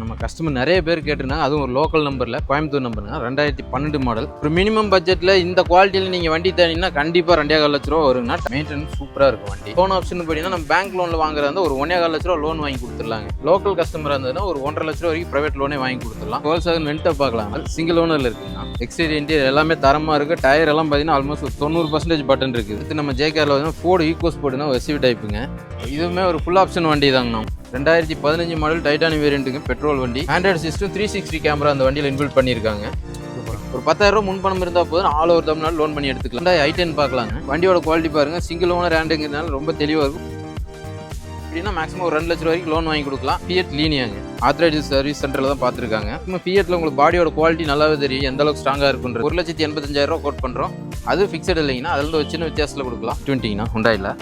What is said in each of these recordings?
நம்ம கஸ்டமர் நிறைய பேர் கேட்டிருந்தாங்க. அதுவும் ஒரு லோக்கல் நம்பரில் கோயம்புத்தூர் நம்பருங்க ரெண்டாயிரத்தி பன்னெண்டு மாடல் ஒரு மினிமம் பட்ஜெட்டில் இந்த குவாலிட்டியில் நீங்கள் வண்டி தேடிங்கன்னா கண்டிப்பாக ரெண்டே கால் லட்ச ரூபா வருங்கன்னா மெயின்டெனன்ஸ் சூப்பராக இருக்கும் வண்டி. லோன் ஆப்ஷன் பார்த்தீங்கன்னா நம்ம பேங்க் லோனில் வாங்குறது வந்து ஒரு ஒன்றே கால் லட்ச ரூபா லோன் வாங்கி கொடுத்துடலாங்க. லோக்கல் கஸ்டமர் இருந்ததுன்னா ஒரு ஒன்றரை லட்ச ரூபா வரைக்கும் ப்ரைவேட் லோனே வாங்கி கொடுத்துடலாம். ஹோல்சேல் வெண்ட்டை பார்க்கலாம். சிங்கிள் ஓனரில் இருக்குங்க. எக்ஸ்டீரியர் இன்டீரியர் எல்லாமே தரமாக இருக்குது டயர் எல்லாம் பார்த்தீங்கன்னா ஆல்மோஸ்ட் ஒரு தொண்ணூறு பர்சன்டேஜ் பட்டன் இருக்குது இது நம்ம ஜேகேரில் வந்து ஃபோர்டு ஈக்கோஸ் போட்டுனா எஸ்யூ டைப்புங்க இதுவுமே ஒரு ஃபுல் ஆப்ஷன் வண்டி தாங்கண்ணா. ரெண்டாயிரத்தி பதினஞ்சு மாடல் டைட்டானி வேரியண்ட்டுங்க பெட்ரோல் வண்டி. Android system three sixty camera அந்த வண்டியில் இன்பில்ட் பண்ணியிருக்காங்க. ஒரு பத்தாயிரம் முன் முன்பணம் இருந்தால் போதும் ஆல் ஓவர் தமிழ்நாடு லோன் பண்ணி எடுத்துக்கலாம். ரெண்டாயிரம் ஐ டென் பார்க்கலாங்க. வண்டியோட குவாலிட்டி பாருங்கள் சிங்கிள் ஓனர் ஹேண்டுங்கிறதுனால ரொம்ப தெளிவாக இருக்கும். அப்படின்னா மேக்ஸிமம் ஒரு ரெண்டு லட்ச ரூபாய்க்கு வரைக்கும் லோன் வாங்கி கொடுக்கலாம். ஃபியட் லீனியாங்க ஆத்தரைஸ் சர்வீஸ் சென்டரில் தான் பார்த்துருக்காங்க. நம்ம ஃபியட்டில் உங்களுக்கு பாடியோட குவாலிட்டி நல்லாவே தெரியும். எந்த அளவுக்கு ஸ்ட்ராங்காக இருக்குன்ற ஒரு லட்சத்தி எண்பத்தஞ்சாயிரம் ரூபா கோட் பண்ணுறோம் அது ஃபிக்ஸட் இல்லைங்கன்னா அதில் ஒரு சின்ன வித்தியாசத்தில் கொடுக்கலாம். டுவெண்ட்டிங்கன்னா உண்டாயில்லை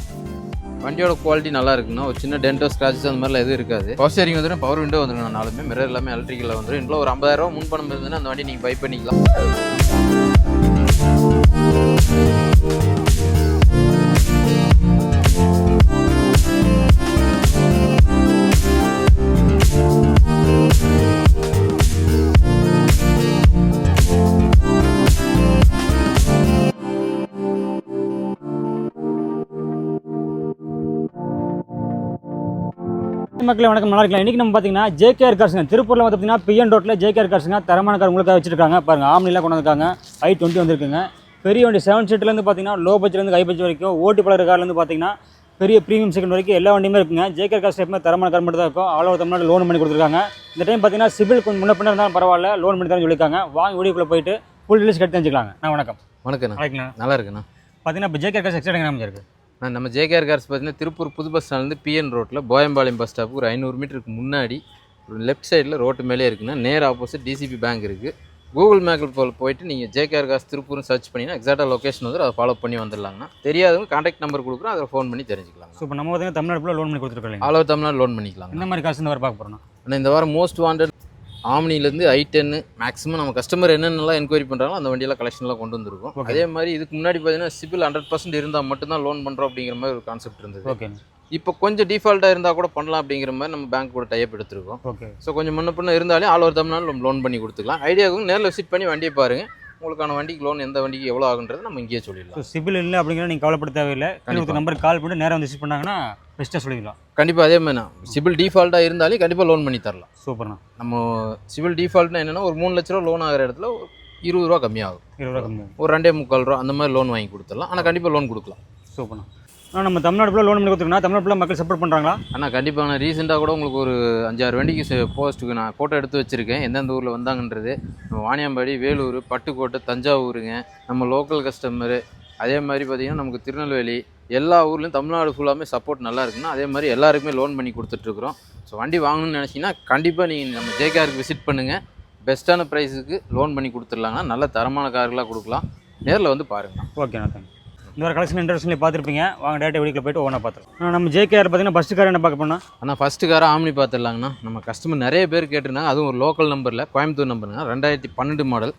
வண்டியோட குவாலிட்டி நல்லா இருக்குன்னா ஒரு சின்ன டென்டோ ஸ்க்ராச்சஸ் அந்த மாதிரிலாம் எதுவும் இருக்காது. பவர் ஸ்டேரிங் வந்துடும் பவர் விண்டோ வந்துடும் நாலுமே. மிரர் எல்லாமே எலக்ட்ரிக்கலில் வந்துடும் இன்னும் ஒரு ஐம்பதாயிரம் முன் பணம் இருந்ததுன்னா அந்த வண்டி நீங்கள் பை பண்ணிக்கலாம். மக்களே வணக்கம். நல்லா இருக்கலாம் இன்றைக்கி நம்ம பார்த்தீங்கன்னா ஜேகேஆர் கார்ஸுங்க திருப்பூரில் வந்து பார்த்தீங்கன்னா பிஎன் ரோட்டில் ஜேகேஆர் கார்ஸுங்க தரமான கார் உங்களுக்காக வச்சிருக்காங்க. பாருங்க ஆம்னிலாம் கொண்டு வந்திருக்காங்க ஐ டுவெண்ட்டி வந்திருக்குங்க. பெரிய வண்டி செவன் சீட்லேருந்து பார்த்தீங்கன்னா லோ பட்ஜெட்லேருந்து ஹை பட்ஜெட் வரைக்கும் ஓட்டி பழகிற கார்லேருந்து பார்த்தீங்கன்னா பெரிய ப்ரீமியம் செகண்ட் வரைக்கும் எல்லா வண்டியுமே இருக்குங்க. ஜேகேஆர் கார்ஸ் எப்பவுமே தரமான கார் மட்டும் தான் இருக்கும். ஓவர் தமிழ்நாடு லோன் பண்ணி கொடுத்துருக்காங்க. இந்த டைம் பார்த்தீங்கன்னா சிபில் கொஞ்சம் முன்ன பின்ன இருந்தாலும் பரவாயில்ல லோன் பண்ணி தரேன் சொல்லியிருக்காங்க. வாங்கி வீடியோக்குள்ளே போயிட்டு ஃபுல் டீல்ஸ் கட்டி தெரிஞ்சுக்கலாங்க. நான் வணக்கம். வணக்கம்ண்ணா. நல்லா இருக்குண்ணா. பார்த்தீங்கன்னா இப்போ ஜேகேஆர் கார்ஸ் எக்ஸ்ட்ரா இருக்குது நம்ம ஜேகேஆர் கார்ஸ் பார்த்தீங்கன்னா திருப்பூர் புது பஸ் ஸ்டாண்ட்லேருந்து பிஎன் ரோட்டில் போயம்பாளையம் பஸ் ஸ்டாப்புக்கு ஒரு ஐநூறு மீட்டருக்கு முன்னாடி ஒரு லெஃப்ட் சைடில் ரோட்டு மேலே இருக்குன்னா நேர் ஆப்போசிட் டிசிபி பேங்க் இருக்குது கூகுள் மேப்பில் போல் போயிட்டு நீங்கள் ஜேகேஆர் கார்ஸ் திருப்பூர்னு சர்ச் பண்ணிங்கன்னா எக்ஸாக்டாக லொக்கேஷன் வந்து அதை ஃபாலோ பண்ணி வந்துடலாங்கண்ணா. தெரியாதவங்க கான்டாக்ட் நம்பர் கொடுக்குறோம் அதை ஃபோன் பண்ணி தெரிஞ்சுக்கலாம் ஸோ இப்போ நம்ம பார்த்தீங்கன்னா தமிழ்நாடு லோன் பண்ணி கொடுத்துருக்கோம் ஓவர் தமிழ்நாடு லோன் பண்ணிக்கலாம் இந்த மாதிரி காசு இந்த வர பார்க்க போகிறோம் ஆனால் இந்த வாரம் மோஸ்ட் வாண்டட் ஆம்னிலேருந்து ஐ டென்னு மேக்ஸிமம் நம்ம கஸ்டமர் என்னென்னலாம் என்கொயரி பண்ணுறாங்களோ அந்த வண்டியெல்லாம் கலெக்ஷன்லாம் கொண்டு வந்திருக்கோம். அதே மாதிரி இதுக்கு முன்னாடி பார்த்தீங்கன்னா சிபில் ஹண்ட்ரட் பர்சன்ட் இருந்தால் மட்டும்தான் லோன் பண்ணுறோம் அப்படிங்கிற மாதிரி ஒரு கான்செப்ட் இருந்தது. ஓகே இப்போ கொஞ்சம் டிஃபால்ட்டாக இருந்தால் கூட பண்ணலாம் அப்படிங்கிற மாதிரி நம்ம பேங்க் கூட டைப் எடுத்திருக்கோம். ஓகே ஸோ கொஞ்சம் முன்ன பின்ன இருந்தாலும் ஆல் ஓவர் தமிழ்நாடு நம்ம லோன் பண்ணி கொடுத்துக்கலாம். ஐடியாவுக்கு நேரில் விசிட் பண்ணி வண்டியை பாருங்கள் உங்களுக்கான வண்டிக்கு லோன் எந்த வண்டிக்கு எவ்வளோ ஆகுன்றது நம்ம இங்கேயே ஸோ சொல்லிடலாம் சிபில் இல்லை அப்படிங்கிற நீங்கள் கவலைப்பட தேவையில்லை. கண்டிப்பா. நம்பருக்கு கால் பண்ணி நேராக வந்து விசிட் பண்ணாங்கன்னா பெஸ்ட்டாக சொல்லிக்கலாம் கண்டிப்பாக அதே மாதிரி சிபில் டிஃபால்ட்டாக இருந்தாலும் கண்டிப்பாக லோன் பண்ணி தரலாம். சூப்பர்ண்ணா நம்ம சிவில் டிஃபால்ட்னா என்னென்னா ஒரு மூணு லட்ச ரூபா லோன் ஆகிற இடத்துல இருபது ரூபா கம்மியாகும். இருபது ரூபா கம்மி ஒரு ரெண்டே முக்கால் ரூபா அந்த மாதிரி லோன் வாங்கி கொடுத்துடலாம். ஆனால் கண்டிப்பாக லோன் கொடுக்கலாம். சூப்பர்ண்ணா ஆனால் நம்ம தமிழ்நாடு ஃபுல்லாக லோன் பண்ணி கொடுத்துருக்கோம் தமிழ்நாடு ஃபுல்லாக மக்கள் சப்போர்ட் பண்ணுறாங்களா ஆனால் கண்டிப்பாக நான் ரீசெண்டாக கூட உங்களுக்கு ஒரு அஞ்சாறு வண்டிக்கு போஸ்ட்டுக்கு நான் ஃபோட்டோ எடுத்து வச்சுருக்கேன். எந்தெந்த ஊரில் வந்தாங்கன்றது. நம்ம வாணியாம்பாடி வேலூர் பட்டுக்கோட்டை தஞ்சாவூருங்க. நம்ம லோக்கல் கஸ்டமரு அதே மாதிரி பார்த்திங்கன்னா நமக்கு திருநெல்வேலி எல்லா ஊர்லேயும் தமிழ்நாடு ஃபுல்லாமே சப்போர்ட் நல்லா இருக்குன்னா அதே மாதிரி எல்லாருக்குமே லோன் பண்ணி கொடுத்துட்ருக்குறோம் ஸோ வண்டி வாங்கணும்னு நினச்சிங்கன்னா கண்டிப்பாக நீங்கள் நம்ம ஜேகேஆருக்கு விசிட் பண்ணுங்கள் பெஸ்ட்டான ப்ரைஸுக்கு லோன் பண்ணி கொடுத்துடலாங்கன்னா நல்ல தரமான கார்களாக கொடுக்கலாம். நேரில் வந்து பாருங்கள் ஓகேண்ணா தேங்க் இந்த ஒரு கலெக்ஷன் இன்ட்ரெஸ்ட்லேயே பார்த்துருப்பீங்க. வாங்க டேட்டா வீடியோக்குள்ள போயிட்டு ஒவ்வொன்றா பார்த்துருவோம் நம்ம ஜேகேஆர் பார்த்தீங்கன்னா ஃபஸ்ட்டு கார் என்ன பார்க்க போனால் ஆனால் ஃபஸ்ட்டு காரை ஆம்னி பார்த்துடலாங்கண்ணா. நம்ம கஸ்டமர் நிறைய பேர் கேட்டிருந்தாங்க. அதுவும் ஒரு லோக்கல் நம்பரில் கோயம்புத்தூர் நம்பருங்க ரெண்டாயிரத்தி பன்னெண்டு மாடல்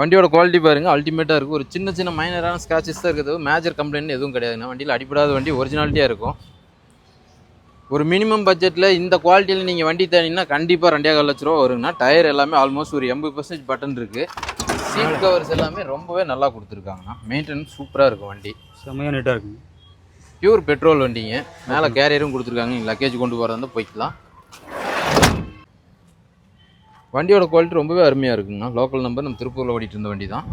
வண்டியோட குவாலிட்டி பாருங்கள் அல்டிமேட்டாக இருக்கும். ஒரு சின்ன சின்ன மைனரான ஸ்க்ராச்சஸ் தான் இருக்குது. மேஜர் கம்ப்ளைண்ட் எதுவும் கிடையாதுண்ணா வண்டியில் அடிப்படாத வண்டி ஒரிஜினாலிட்டியாக இருக்கும். ஒரு மினிமம் பட்ஜெட்டில் இந்த குவாலிட்டியில் நீங்கள் வண்டி தேடிங்கன்னா கண்டிப்பாக ரெண்டே கால் லட்ச ரூபா வருங்கண்ணா. டயர் எல்லாமே ஆல்மோஸ்ட் ஒரு எண்பது பர்சன்டேஜ் பட்டன் இருக்குது சீட் கவர்ஸ் எல்லாமே ரொம்பவே நல்லா கொடுத்துருக்காங்கண்ணா. மெயின்டெனன்ஸ் சூப்பராக இருக்கும் வண்டி. செம்மையாக நீட்டாக இருக்குங்க. பியூர் பெட்ரோல் வண்டிங்க. மேலே கேரியரும் கொடுத்துருக்காங்க. நீங்கள் லக்கேஜ் கொண்டு போகிறதா இருந்தால் போய்க்கலாம். வண்டியோட குவாலிட்டி ரொம்பவே அருமையாக இருக்குங்கண்ணா. லோக்கல் நம்பர் நம்ம திருப்பூரில் ஓடிட்டு இருந்த வண்டி தான்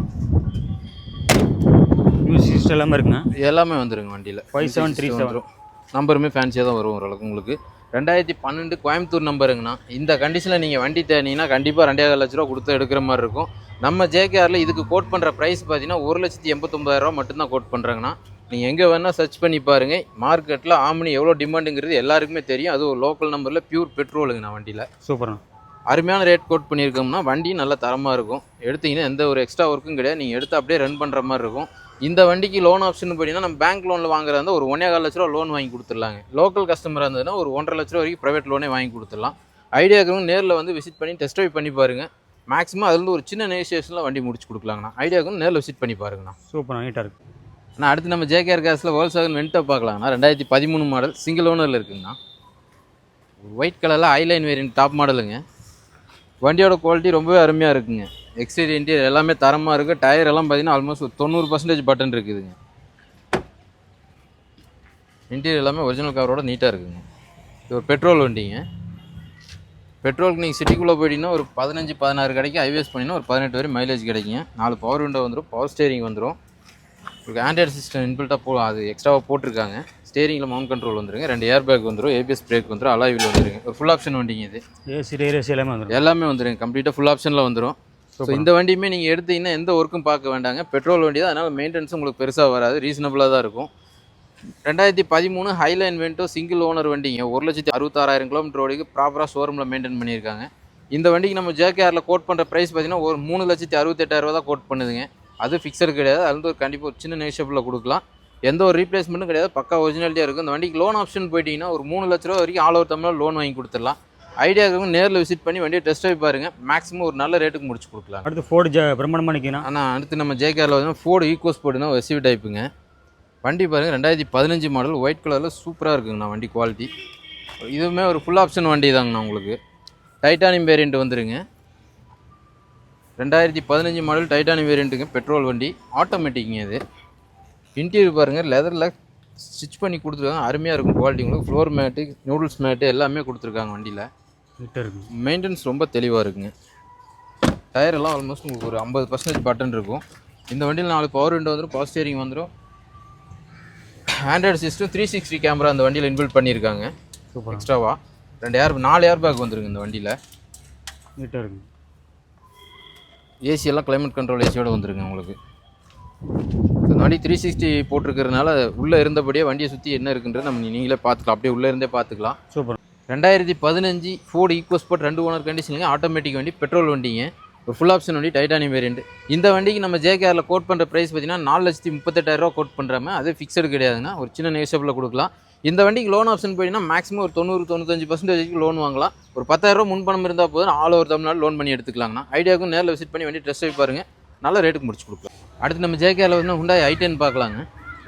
சிஸ்டம் எல்லாமே இருக்குங்க. எல்லாமே வந்துருங்க வண்டியில். 5737. நம்பருமே ஃபேன்சியாக தான் வரும் ஓரளவுக்கு உங்களுக்கு. ரெண்டாயிரத்தி பன்னெண்டு கோயம்புத்தூர் நம்பருங்கண்ணா. இந்த கண்டிஷனில் நீங்கள் வண்டி தேடினீங்கன்னா கண்டிப்பாக ரெண்டாயிரம் லட்ச ரூபா கொடுத்து எடுக்கிற மாதிரி இருக்கும். நம்ம ஜேகேஆரில் இதுக்கு கோட் பண்ணுற ப்ரைஸ் பார்த்தீங்கன்னா ஒரு லட்சத்தி எண்பத்தொம்பதாயிரரூவா மட்டும்தான் கோட் பண்ணுறாங்கண்ணா நீங்கள் எங்கே வேணால் சர்ச் பண்ணி பாருங்கள் மார்க்கெட்டில் ஆம்னி எவ்வளோ டிமாண்டுங்கிறது எல்லாருக்குமே தெரியும். அதுவும் லோக்கல் நம்பரில் பியூர் பெட்ரோலுங்கண்ணா வண்டியில். சூப்பர்ண்ணா. அருமையான ரேட் கோட் பண்ணியிருக்கோம்னா வண்டி நல்ல தரமாக இருக்கும். எடுத்தீங்கன்னா எந்த ஒரு எக்ஸ்ட்ரா ஒர்க்கும் கிடையாது. நீங்கள் எடுத்து அப்படியே ரன் பண்ணுற மாதிரி இருக்கும். இந்த வண்டிக்கு லோன் ஆப்ஷன் பார்த்தீங்கன்னா நம்ம பேங்க் லோனில் வாங்குறதா இருந்தால் ஒரு ஒன்றே கால் லட்ச ரூபா லோன் வாங்கி கொடுத்துடலாங்க. லோக்கல் கஸ்டமராக இருந்ததுன்னா ஒரு ஒன்றரை லட்ச ரூபா வரைக்கும் ப்ரைவேட் லோனே வாங்கி கொடுத்துடலாம். ஐடியா இருக்கிறவங்க நேரில் வந்து விசிட் பண்ணி டெஸ்ட் ட்ரைவ் பண்ணி பாருங்கள் மேக்ஸிமம் அதுலேருந்து ஒரு சின்ன நெகோசியேஷனில் வண்டி முடிச்சு கொடுக்கலாங்கண்ணா. ஐடியா இருக்கிறவங்க நேரில் விசிட் பண்ணி பாருங்கண்ணா. சூப்பர்ண்ணா நீட்டாக இருக்கு. ஆனால் அடுத்து நம்ம ஜேகேஆர் கேஸில் வேர்ல்ட் செவன் வென்ட்டை பார்க்கலாங்கண்ணா. ரெண்டாயிரத்தி பதிமூணு மாடல் சிங்கிள் ஓனரில் இருக்குங்கண்ணா. ஒயிட் கலரில் ஐலைன் வேரியன்ட் டாப் மாடலுங்க வண்டியோட குவாலிட்டி ரொம்பவே அருமையாக இருக்குங்க. எக்ஸ்டீரியர் இன்டீரியர் எல்லாமே தரமாக இருக்குது டயர் எல்லாம் பார்த்தீங்கன்னா ஆல்மோஸ்ட் ஒரு தொண்ணூறு பர்சன்டேஜ் பட்டன் இருக்குதுங்க. இன்டீரியர் எல்லாமே ஒரிஜினல் கவரோட நீட்டாக இருக்குங்க. இது ஒரு பெட்ரோல் வண்டிங்க. பெட்ரோலுக்கு நீங்கள் சிட்டிக்குள்ளே போயிட்டீங்கன்னா ஒரு பதினஞ்சு பதினாறு கிடைக்கும் ஹைவேஸ் பண்ணிங்கன்னா ஒரு பதினெட்டு வரை மைலேஜ் கிடைக்குங்க. நாலு பவர் விண்டோ வந்துடும் பவர் ஸ்டேரிங் வந்துடும் உங்களுக்கு ஆண்ட்ராய்டு சிஸ்டம் இன்பில்ட்டாக போ அது எக்ஸ்ட்ராவாக போட்டிருக்காங்க. ஸ்டேரிங்கில் மவுண்ட் கண்ட்ரோல் வந்துருங்க. ரெண்டு ஏர் பேக் வந்துடும் ஏபிஎஸ் பிரேக் வந்துடும் அலாயில் வந்துருங்க. ஒரு ஃபுல் ஆப்ஷன் வண்டிங்க இது. ஏசி ஏசி எல்லாமே வந்துடும் எல்லாமே வந்துருங்க. கம்ப்ளீட்டாக ஃபுல் ஆப்ஷனில் வந்துடும் ஸோ இந்த வண்டியுமே நீங்கள் எடுத்தீங்கன்னா எந்த ஒர்க்கும் பார்க்க வேண்டாங்க. பெட்ரோல் வண்டி தான். அதனால் மெயின்டெனன்ஸ் உங்களுக்கு பெருசாக வராது. ரீசனபிளாக தான் இருக்கும். ரெண்டாயிரத்தி பதிமூணு ஹைலைன் வென்ட்டோ சிங்கிள் ஓனர் வண்டிங்க. ஒரு லட்சத்தி அறுபத்தாறாயிரம் கிலோமீட்டர் ஓடிக்கு ப்ராப்பராக ஷோரூமில் மெயின்டைன் பண்ணியிருக்காங்க. இந்த வண்டிக்கு நம்ம ஜேகேஆரில் கோட் பண்ணுற ப்ரைஸ் பார்த்தீங்கன்னா ஒரு மூணு லட்சத்தி அறுபத்தெட்டாயிரரூவா தான் கோட் பண்ணுதுங்க. அது ஃபிக்ஸடு கிடையாது. அது வந்து ஒரு கண்டிப்பாக ஒரு சின்ன நெகிஷபிளில் கொடுக்கலாம். எந்த ஒரு ரீப்ளேஸ்மெண்ட்டும் கிடையாது. பக்கா ஒரிஜினாலிட்டியாக இருக்கும். இந்த வண்டிக்கு லோன் ஆப்ஷன் போயிட்டீங்கன்னா ஒரு மூணு லட்ச ரூபா வரைக்கும் ஆல் ஓவர் தமிழ் லோன் வாங்கி கொடுத்துடலாம். ஐடியா இருக்கவங்க நேரில் விசிட் பண்ணி வண்டியை டெஸ்ட் ட்ரைவ் பாருங்கள் மேக்ஸிமம் ஒரு நல்ல ரேட்டுக்கு முடிச்சு கொடுக்கலாம். அடுத்து ஃபோர்டு ஜ பிரம்மாண்டமாக நிற்கணும் ஆனால் அடுத்து நம்ம ஜேகேஆரில் வந்து ஃபோர்டு ஈக்கோ ஸ்போர்ட் தான் எஸ்யூவி டைப்புங்க வண்டி பாருங்கள் ரெண்டாயிரத்தி பதினஞ்சு மாடல் ஒயிட் கலரில் சூப்பராக இருக்குங்கண்ணா வண்டி குவாலிட்டி இதுவுமே ஒரு ஃபுல் ஆப்ஷன் வண்டி தாங்கண்ணா உங்களுக்கு. டைட்டானியம் வேரியண்ட் வந்துருங்க. ரெண்டாயிரத்தி பதினஞ்சு மாடல் டைட்டானியம் வேரியண்ட்டுங்க பெட்ரோல் வண்டி. ஆட்டோமேட்டிக்குங்க இது. இன்டீரியர் பாருங்கள் லெதரில் ஸ்டிச் பண்ணி கொடுத்துருக்காங்க. அருமையாக இருக்கும் குவாலிட்டி உங்களுக்கு ஃப்ளோர் மேட்டு நூடுல்ஸ் மேட்டு எல்லாமே கொடுத்துருக்காங்க வண்டியில். நீட்டாக இருக்கும். மெயின்டெனன்ஸ் ரொம்ப தெளிவாக இருக்குங்க. டயர் எல்லாம் ஆல்மோஸ்ட் உங்களுக்கு ஒரு ஐம்பது பர்சன்டேஜ் பட்டன் இருக்கும். இந்த வண்டியில் நாலு பவர் விண்டோ வந்துடும் பவர் ஸ்டியரிங் வந்துடும் android system three sixty camera அந்த வண்டியில் இன்பில்ட் பண்ணியிருக்காங்க. சூப்பர். எக்ஸ்ட்ராவா ரெண்டு ஏர் நாலு ஏர் பேக் வந்துருங்க இந்த வண்டியில். நீட்டாக இருக்கும். ஏசி எல்லாம் கிளைமேட் கண்ட்ரோல் ஏசியோட வந்துருங்க உங்களுக்கு. வண்டி த்ரீ சிக்ஸ்டி போட்டிருக்கிறதுனால உள்ளே இருந்தபடியே வண்டியை சுற்றி என்ன இருக்குன்றது நம்ம நீங்களே பார்த்துக்கலாம். அப்படியே உள்ளே இருந்தே பார்த்துக்கலாம். சூப்பர். ரெண்டாயிரத்தி பதினஞ்சு ஃபோர்டு ஈக்கோ ஸ்போர்ட் ரெண்டு ஓனர் கண்டிஷனுங்க ஆட்டோமேட்டிக் வண்டி பெட்ரோல் வண்டிங்க. ஒரு ஃபுல் ஆப்ஷன் வண்டி டைட்டானியம் வேரியண்ட் இந்த வண்டிக்கு நம்ம ஜேகேஆரில் கோட் பண்ணுற ப்ரைஸ் பார்த்தீங்கன்னா நாலு லட்சத்தி முப்பத்தெட்டாயிரரூவா கோட் பண்ணுறாம அது ஃபிக்ஸடு கிடையாதுங்க. ஒரு சின்ன நெகஷபிளில் கொடுக்கலாம். இந்த வண்டிக்கு லோன் ஆப்ஷன் போயிட்டீங்கன்னா மேக்ஸிமம் ஒரு தொண்ணூறு தொண்ணூத்தஞ்சு பர்சன்டேஜ் லோன் வாங்கலாம். ஒரு பத்தாயிரரூவா முன்பணம் இருந்தால் போதும் ஆல் ஓவர் தமிழ்நாடு லோன் பண்ணி எடுத்துக்கலாங்கண்ணா. ஐடியாவுக்கும் நேரில் விசிட் பண்ணி வண்டி டெஸ்ட் போய் பாருங்கள் நல்ல ரேட்டுக்கு முடிச்சு கொடுக்கலாம். அடுத்து நம்ம ஜேகேஆரில் வந்து ஹுண்டாய் ஐ டென் பார்க்கலாங்க.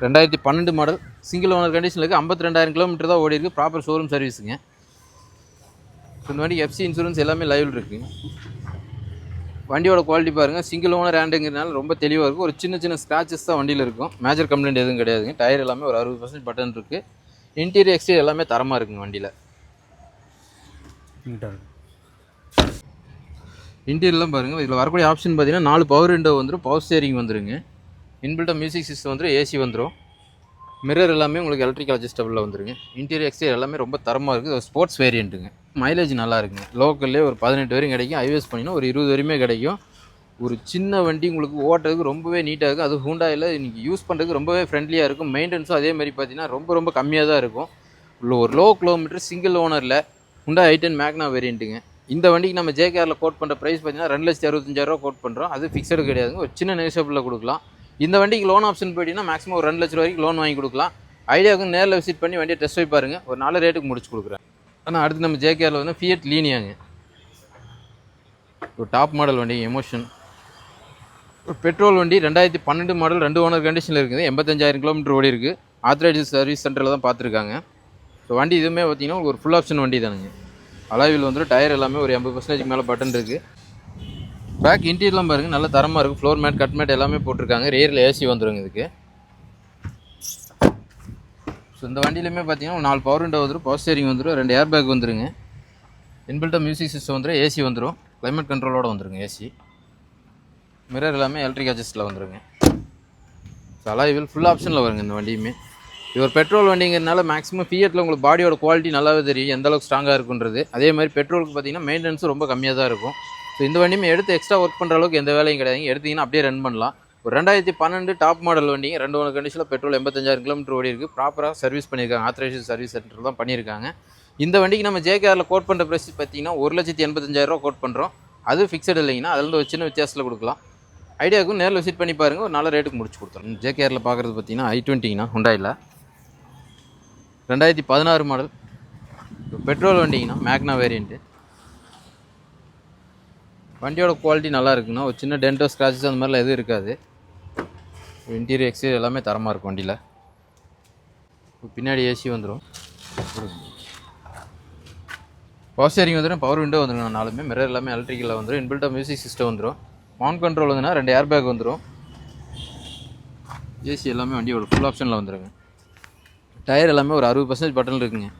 ரெண்டாயிரத்தி பன்னெண்டு மாடல் சிங்கிள் ஓனர் கண்டிஷனில் இருக்குது ஐம்பத்தி ரெண்டாயிரம் கிலோமீட்டர் தான் ஓடி இருக்குது ப்ராப்பர் ஷோரூம் சர்வீஸுங்க இந்த வண்டி எஃப்சி இன்சூரன்ஸ் எல்லாமே லைவில் இருக்குங்க. வண்டியோட குவாலிட்டி பாருங்கள் சிங்கிள் ஓனர் ஹேண்டுங்கிறதுனால ரொம்ப தெளிவாக இருக்கும். ஒரு சின்ன சின்ன ஸ்க்ராச்சஸ் தான் வண்டியில் இருக்கும். மேஜர் கம்ப்ளைண்ட் எதுவும் கிடையாதுங்க. டயர் எல்லாமே ஒரு அறுபது பர்சன்ட் பட்டன் இருக்குது இன்டீரியர் எக்ஸ்டீரியர் எல்லாமே தரமாக இருக்குங்க வண்டியில். இன்டீரியர்லாம் பாருங்கள் இதில் வரக்கூடிய ஆப்ஷன் பார்த்தீங்கன்னா நாலு பவர் விண்டோ வந்துடும் பவர் ஸ்டேரிங் வந்துருங்க. இன்பில்ட்டாக மியூசிக் சிஸ்டம் வந்துடும் ஏசி வந்துடும் மிரர் எல்லாமே உங்களுக்கு எலக்ட்ரிக்கல் அட்ஜஸ்டபிளில் வந்துருங்க. இன்டீரியர் எக்ஸ்டீரியர் எல்லாமே ரொம்ப தரமாக இருக்குது. ஒரு ஸ்போர்ட்ஸ் வேரியண்ட்டுங்க மைலேஜ் நல்லா இருக்குங்க. லோக்கல்லே ஒரு பதினெட்டு வரையும் கிடைக்கும். ஹைவேஸ் பண்ணினா ஒரு இருபது வரையுமே கிடைக்கும். ஒரு சின்ன வண்டி உங்களுக்கு ஓட்டுறதுக்கு ரொம்பவே நீட்டாக இருக்கும். அது ஹூண்டாயில் இன்றைக்கி யூஸ் பண்ணுறதுக்கு ரொம்பவே ஃப்ரெண்ட்லியாக இருக்கும். மெயின்டெனன்ஸும் அதே மாதிரி பார்த்தீங்கன்னா ரொம்ப ரொம்ப கம்மியாக தான் இருக்கும். உள்ள ஒரு லோ கிலோமீட்டர் சிங்கிள் ஓனரில் ஹுண்டா ஐ டென் மேக்னா வேரியண்ட்டுங்க இந்த வண்டிக்கு நம்ம ஜேகேஆரில் கோட் பண்ணுற ப்ரைஸ் பார்த்தீங்கன்னா ரெண்டு லட்சத்தி அறுபத்தஞ்சாயிரம் கோட் பண்ணுறோம் அது ஃபிக்ஸடு கிடையாதுங்க. ஒரு சின்ன நெகஷபிளில் கொடுக்கலாம். இந்த வண்டிக்கு லோன் ஆப்ஷன் போயிட்டீங்கன்னா மேக்ஸிமம் ஒரு ரெண்டு லட்ச ரூபா வரைக்கும் லோன் வாங்கி கொடுக்கலாம். ஐடியாவுக்கு நேரில் விசிட் பண்ணி வண்டியை டெஸ்ட் போய் பாருங்க. ஒரு நாலு ரேட்டுக்கு முடிச்சு கொடுக்குறேன். ஆனால் அடுத்து நம்ம ஜேகேஆரில் வந்து ஃபியட் லீனியாங்க ஒரு டாப் மாடல் வண்டி எமோஷன் ஒரு பெட்ரோல் வண்டி ரெண்டாயிரத்தி பன்னெண்டு மாடல் ரெண்டு ஓனர் கண்டிஷனில் இருக்குது. எண்பத்தஞ்சாயிரம் கிலோமீட்டர் ஓடி இருக்குது ஆத்தரைஸ்டு சர்வீஸ் சென்டரில் தான் பார்த்துருக்காங்க. ஸோ வண்டி இதுவுமே பார்த்தீங்கன்னா ஒரு ஃபுல் ஆப்ஷன் வண்டி தானுங்க. அலாயில் வந்துடும் டயர் எல்லாமே ஒரு எண்பது பர்சன்டேஜ் மேலே பட்டன் இருக்குது பேக் இன்டீரியர்லாம் பாருங்கள் நல்ல தரமாக இருக்குது ஃப்ளோர் மேட் கட் மேட் எல்லாமே போட்டிருக்காங்க. ரியரில் ஏசி வந்துருங்க இதுக்கு. ஸோ இந்த வண்டியிலுமே பார்த்தீங்கன்னா நாலு பவர் விண்டோ வந்துடும் பவர் ஸ்டேரிங் வந்துடும் ரெண்டு ஏர் பேக் வந்துருங்க இன்பில்ட்டாக மியூசிக் சிஸ்டம் வந்துடும் ஏசி வந்துடும் கிளைமேட் கண்ட்ரோலோட வந்துருங்க ஏசி மிரர் எல்லாமே எலக்ட்ரிக் அட்ஜஸ்ட்டில் வந்துருங்க. ஸோ அலாய்வில் ஃபுல் ஆப்ஷனில் வருங்க இந்த வண்டியுமே. இது ஒரு பெட்ரோல் வண்டிங்கிறதுனால மேக்ஸிமம் ஃபியட்டில் உங்களுக்கு பாடியோட குவாலிட்டி நல்லாவே தெரியும் எந்த அளவுக்கு ஸ்ட்ராங்காக இருக்குன்றது. அதே மாதிரி பெட்ரோலுக்கு பார்த்தீங்கன்னா மெயின்டெனன்ஸும் ரொம்ப கம்மியாக தான் இருக்கும். ஸோ இந்த வண்டியுமே எடுத்து எக்ஸ்ட்ரா ஒர்க் பண்ணுற அளவுக்கு எந்த வேலையும் கிடையாது எடுத்தீங்கன்னா அப்படியே ரன் பண்ணலாம். ஒரு ரெண்டாயிரத்தி பன்னெண்டு டாப் மாடல் வண்டிங்க ரெண்டு ஒன்று கண்டிஷனில் பெட்ரோல் எண்பத்தஞ்சாயிரம் கிலோமீட்டர் ஓடி இருக்குது ப்ராப்பராக சர்வீஸ் பண்ணியிருக்காங்க. ஆத்தரைசேஷன் சர்வீஸ் சென்டர் தான் பண்ணியிருக்காங்க. இந்த வண்டிக்கு நம்ம ஜேகேஆரில் கோட் பண்ணுற ப்ரைஸ் பார்த்தீங்கன்னா ஒரு லட்சத்தி எண்பத்தஞ்சாயிரரூவா கோட் பண்ணுறோம் அது ஃபிக்ஸட் இல்லைங்கன்னா அதில் ஒரு சின்ன வித்தியாசத்தில் கொடுக்கலாம். ஐடியாவுக்கும் நேரில் விசிட் பண்ணி பாருங்கள் ஒரு நல்ல ரேட்டுக்கு முடிச்சு கொடுத்துரும் ஜேகேஆரில் பார்க்குறது பார்த்தீங்கன்னா ஐ டுவெண்ட்டிங்கண்ணா ஹுண்டாயில் ரெண்டாயிரத்தி பதினாறு மாடல் பெட்ரோல் வண்டிங்கண்ணா மேக்னா வேரியண்ட்டு வண்டியோட குவாலிட்டி நல்லா இருக்குண்ணா ஒரு சின்ன டென்டோ ஸ்க்ராச்சஸ் அந்த மாதிரிலாம் எதுவும் இருக்காது. இன்டீரியர் எக்ஸ்டீரியர் எல்லாமே தரமாக இருக்கும் வண்டியில். பின்னாடி ஏசி வந்துடும் பவர் ஸ்டேரிங் வந்துடும் பவர் விண்டோ வந்துடும் நாலுமே. மிரர் எல்லாமே எலக்ட்ரிக்கலில் வந்துடும் இன்பில்ட்டாக மியூசிக் சிஸ்டம் வந்துடும் மவுண்ட் கண்ட்ரோல் வந்துன்னா ரெண்டு ஏர் பேக் வந்துடும் ஏசி எல்லாமே வண்டியோட ஃபுல் ஆப்ஷனில் வந்துடுங்க டயர் எல்லாமே ஒரு அறுபது பர்சன்டேஜ் பட்டன் இருக்குங்க.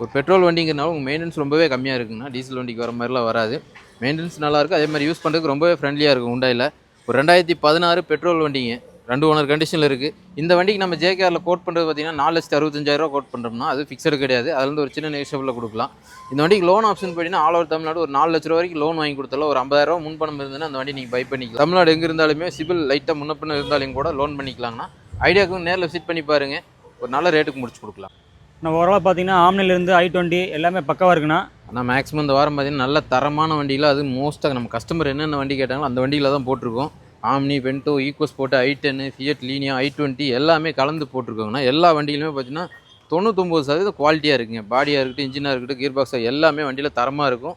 ஒரு பெட்ரோல் வண்டிங்கிறனால உங்கள் மெயின்டெனன்ஸ் ரொம்பவே கம்மியாக இருக்குங்கண்ணா டீசல் வண்டிக்கு வர மாதிரிலாம் வராது. மெயின்டெனன்ஸ் நல்லாயிருக்கும் அதே மாதிரி யூஸ் பண்ணுறதுக்கு ரொம்பவே ஃப்ரெண்ட்லியாக இருக்கும் உண்டாயில் ஒரு ரெண்டாயிரத்தி பதினாறு பெட்ரோல் வண்டிங்க. ரெண்டு ஓனர் கண்டிஷனில் இருக்குது இந்த வண்டிக்கு நம்ம ஜேகேஆரில் கோட் பண்ணுறது பார்த்தீங்கன்னா நாலு லட்சத்து அறுபத்தஞ்சாயிரரூவா கோட் பண்ணுறோம்னா அது ஃபிக்ஸடு கிடையாது. அதுலேருந்து ஒரு சின்ன நெகோஷியபிளில் கொடுக்கலாம். இந்த வண்டிக்கு லோன் ஆப்ஷன் பார்த்தீங்கன்னா ஆல் ஓவர் தமிழ்நாடு ஒரு நாலு லட்ச ரூபா வரைக்கும் லோன் வாங்கி கொடுத்தாலும் ஒரு ஐம்பதாயிரரூவா முன்பணம் இருந்ததுன்னா அந்த வண்டி நீங்கள் பை பண்ணிக்கலாம். தமிழ்நாடு எங்கே இருந்தாலுமே சிபில் லைட்டாக முன்ன பின்ன இருந்தாலும் கூட லோன் பண்ணிக்கலாங்கண்ணா. ஐடியாவுக்கு நேரில் விசிட் பண்ணி பாருங்கள் ஒரு நல்ல ரேட்டுக்கு முடிச்சு கொடுக்கலாம். நம்ம ஓரளவு பார்த்தீங்கன்னா ஆம்னிலேருந்து ஐ டுவெண்ட்டி எல்லாமே பக்கவாக இருக்குண்ணா. ஆனால் மேக்ஸிமம் இந்த வாரம் பார்த்தீங்கன்னா நல்ல தரமான வண்டியில் அது மோஸ்ட்டாக நம்ம கஸ்டமர் என்னென்ன வண்டி கேட்டாங்களோ அந்த வண்டியில் தான் போட்டிருக்கோம். ஆம்னி வென்டோ ஈக்கோ ஸ்போர்ட் ஐ டென்னு ஃபியட் லீனியா ஐ டுவெண்ட்டி எல்லாமே கலந்து போட்டிருக்கோங்கண்ணா. எல்லா வண்டியிலுமே பார்த்தீங்கன்னா தொண்ணூத்தொம்பது சதவீதம் குவாலிட்டியாக இருக்குங்க. பாடியாக இருக்கட்டும் இன்ஜினாக இருக்கட்டும் கியர் பாக்ஸாக எல்லாமே வண்டியில் தரமாக இருக்கும்.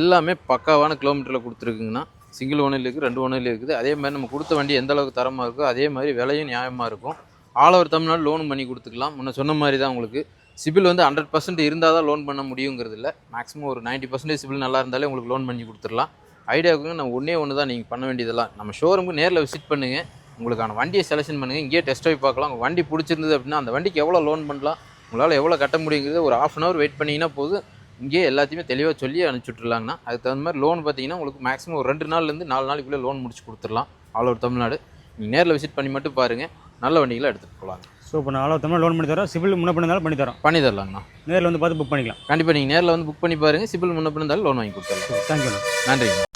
எல்லாமே பக்காவான கிலோமீட்டரில் கொடுத்துருக்குங்கண்ணா. சிங்கிள் ஓனரில் இருக்குது ரெண்டு ஓனரில் இருக்குது. அதே மாதிரி நம்ம கொடுத்த வண்டி எந்த அளவுக்கு தரமாக இருக்கோ அதே மாதிரி விலையும் நியாயமாக இருக்கும். ஆல் ஓவர் தமிழ்நாடு லோன் பண்ணி கொடுத்துக்கலாம். முன்ன சொன்ன மாதிரி தான் உங்களுக்கு. சிபில் வந்து ஹண்ட்ரட் பர்சன்ட் இருந்தால் தான் லோன் பண்ண முடியுங்கிறது இல்லை. மேக்ஸிமம் ஒரு 90% பர்சன்டேஜ் சிபில் நல்லா இருந்தாலே உங்களுக்கு லோன் பண்ணி கொடுத்துடலாம். ஐடியாவுக்கு நம்ம ஒன்றே ஒன்று தான் நீங்கள் பண்ண வேண்டியதெல்லாம். நம்ம ஷோரூமுக்கு நேரில் விசிட் பண்ணுங்கள் உங்களுக்கான வண்டியை செலெக்ஷன் பண்ணுங்கள் இங்கேயே டெஸ்ட் ட்ரைவ் பார்க்கலாம். உங்கள் வண்டி பிடிச்சிருந்தது அப்படின்னா அந்த வண்டிக்கு எவ்வளோ லோன் பண்ணலாம்? உங்களால் எவ்வளோ கட்ட முடியுங்கிறது ஒரு ஆஃப் அன் ஹவர் வெயிட் பண்ணிங்கன்னா போதும். இங்கேயே எல்லாத்தையுமே தெளிவாக சொல்லி அனுப்பிச்சுட்ருலாங்கண்ணா அதுக்கு தகுந்த மாதிரி லோன் பார்த்தீங்கன்னா உங்களுக்கு மேக்ஸிமம் ஒரு ரெண்டு நாள்லேருந்து நாலு நாளைக்குள்ளே லோன் முடிச்சு கொடுத்துடலாம். All over Tamil Nadu. நீங்கள் நேரில் விசிட் பண்ணி மட்டும் பாருங்கள் நல்ல வண்டிகளை எடுத்துகிட்டு போகலாங்க சூப்பர் நான் அளவு தமிழ் லோன் பண்ணி தரோம் சிவில் முன்ன பண்ணி பண்ணி தரோம் பண்ணி தரலாங்கண்ணா. நேரில் வந்து பார்த்து புக் பண்ணிக்கலாம். கண்டிப்பாக நீங்கள் நேரில் வந்து புக் பண்ணி பாருங்கள் சிபில் முன்ன பிறந்தாலும் லோன் வாங்கி கொடுத்துடலாம். தேங்க்யூண்ணா நன்றிங்க